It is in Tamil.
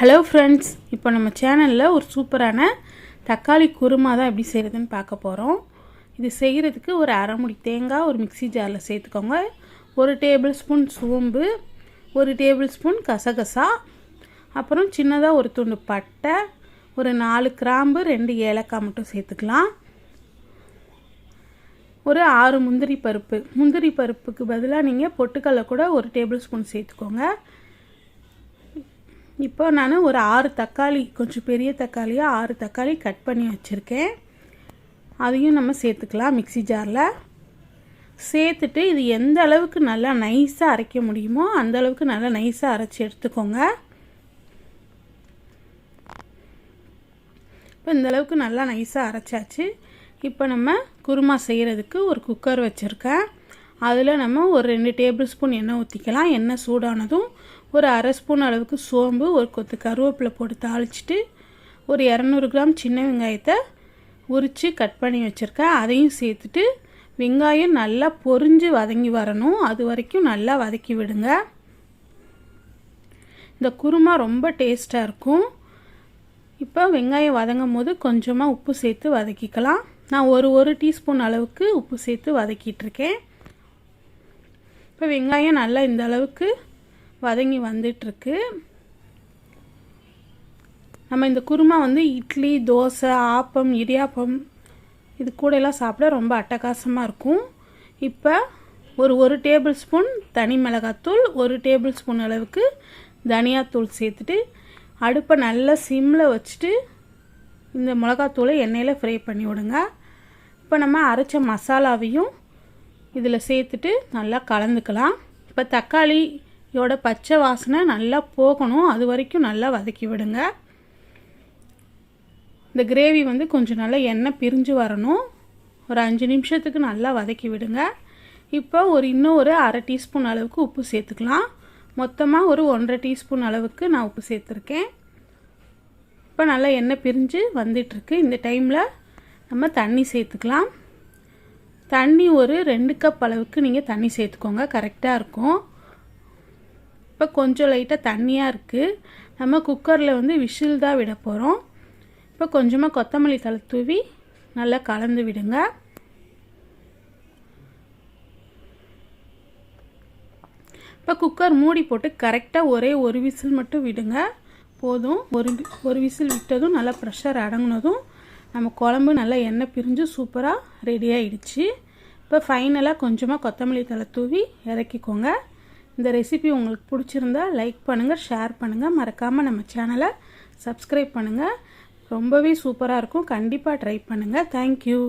ஹலோ ஃப்ரெண்ட்ஸ் இப்போ நம்ம சேனலில் ஒரு சூப்பரான தக்காளி குருமா தான் எப்படி செய்கிறதுன்னு பார்க்க போகிறோம் இது செய்கிறதுக்கு ஒரு அரை முடி தேங்காய் ஒரு மிக்ஸி ஜாரில் சேர்த்துக்கோங்க. ஒரு டேபிள் ஸ்பூன் சோம்பு ஒரு டேபிள் ஸ்பூன் கசகசா அப்புறம் சின்னதாக ஒரு துண்டு பட்டை ஒரு நாலு கிராம்பு ரெண்டு ஏலக்காய் மட்டும் சேர்த்துக்கலாம். ஒரு ஆறு முந்திரி பருப்பு. முந்திரி பருப்புக்கு பதிலாக நீங்கள் பொட்டுக்கடலை கூட ஒரு டேபிள் ஸ்பூன் சேர்த்துக்கோங்க. இப்போ நான் ஒரு ஆறு தக்காளி கொஞ்சம் பெரிய தக்காளியாக ஆறு தக்காளி கட் பண்ணி வச்சுருக்கேன். அதையும் நம்ம சேர்த்துக்கலாம் மிக்ஸி ஜாரில். சேர்த்துட்டு இது எந்த அளவுக்கு நல்லா நைஸாக அரைக்க முடியுமோ அந்த அளவுக்கு நல்லா நைஸாக அரைச்சி எடுத்துக்கோங்க. இப்போ இந்த அளவுக்கு நல்லா நைஸாக அரைச்சாச்சு. இப்போ நம்ம குருமா செய்கிறதுக்கு ஒரு குக்கர் வச்சுருக்கேன். அதில் நம்ம ஒரு ரெண்டு டேபிள் ஸ்பூன் எண்ணெய் ஊற்றிக்கலாம் எண்ணெய் சூடானதும் ஒரு அரை ஸ்பூன் அளவுக்கு சோம்பு ஒரு கொத்து கருவேப்பிலை போட்டு தாளிச்சிட்டு ஒரு இரநூறு கிராம் சின்ன வெங்காயத்தை உரித்து கட் பண்ணி வச்சுருக்கேன். அதையும் சேர்த்துட்டு வெங்காயம் நல்லா பொரிஞ்சு வதங்கி வரணும். அது வரைக்கும் நல்லா வதக்கி விடுங்க. இந்த குருமா ரொம்ப டேஸ்ட்டாக இருக்கும். இப்போ வெங்காயம் வதங்கும் போது கொஞ்சமாக உப்பு சேர்த்து வதக்கிக்கலாம். நான் ஒரு ஒரு டீஸ்பூன் அளவுக்கு உப்பு சேர்த்து வதக்கிட்டுருக்கேன் இப்போ வெங்காயம் நல்லா இந்த அளவுக்கு வதங்கி வந்துட்டுருக்கு நம்ம இந்த குருமா வந்து இட்லி தோசை ஆப்பம் இடியாப்பம் இது கூடலாம் சாப்பிட ரொம்ப அட்டகாசமாக இருக்கும். இப்போ ஒரு ஒரு டேபிள் ஸ்பூன் தனி மிளகாத்தூள் ஒரு டேபிள் ஸ்பூன் அளவுக்கு தனியாத்தூள் சேர்த்துட்டு அடுப்பை நல்லா சிம்மில் வச்சுட்டு இந்த மிளகாத்தூளை எண்ணெயில் ஃப்ரை பண்ணி விடுங்க. இப்போ நம்ம அரைச்ச மசாலாவையும் இதில் சேர்த்துட்டு நல்லா கலந்துக்கலாம். இப்போ தக்காளி இதோட பச்சை வாசனை நல்லா போகணும். அது வரைக்கும் நல்லா வதக்கி விடுங்க. இந்த கிரேவி வந்து கொஞ்சம் நல்லா எண்ணெய் பிரிஞ்சு வரணும். ஒரு அஞ்சு நிமிஷத்துக்கு நல்லா வதக்கி விடுங்க. இப்போ ஒரு இன்னும் ஒரு அரை டீஸ்பூன் அளவுக்கு உப்பு சேர்த்துக்கலாம். மொத்தமாக ஒரு ஒன்றரை டீஸ்பூன் அளவுக்கு நான் உப்பு சேர்த்துருக்கேன். இப்போ நல்லா எண்ணெய் பிரிஞ்சு வந்துட்டுருக்கு. இந்த டைமில் நம்ம தண்ணி சேர்த்துக்கலாம். தண்ணி ஒரு ரெண்டு கப் அளவுக்கு நீங்கள் தண்ணி சேர்த்துக்கோங்க. கரெக்டாக இருக்கும். இப்போ கொஞ்சம் லைட்டாக தண்ணியாக இருக்குது நம்ம குக்கரில் வந்து விசில் தான் விட போகிறோம் இப்போ கொஞ்சமாக கொத்தமல்லி தலை தூவி நல்லா கலந்து விடுங்க. இப்போ குக்கர் மூடி போட்டு கரெக்டாக ஒரே ஒரு விசில் மட்டும் விடுங்க. போதும். ஒரு ஒரு விசில் விட்டதும் நல்லா ப்ரெஷர் அடங்கினதும் நம்ம குழம்பு நல்லா எண்ணெய் பிரிஞ்சு சூப்பராக ரெடி ஆகிடுச்சு இப்போ ஃபைனலாக கொஞ்சமாக கொத்தமல்லி தலை தூவி இறக்கிக்கோங்க. இந்த ரெசிபி உங்களுக்கு பிடிச்சிருந்தா லைக் பண்ணுங்கள் ஷேர் பண்ணுங்கள் மறக்காமல் நம்ம சேனலை சப்ஸ்கிரைப் பண்ணுங்கள் ரொம்பவே சூப்பராக இருக்கும். கண்டிப்பாக ட்ரை பண்ணுங்கள் தேங்க்யூ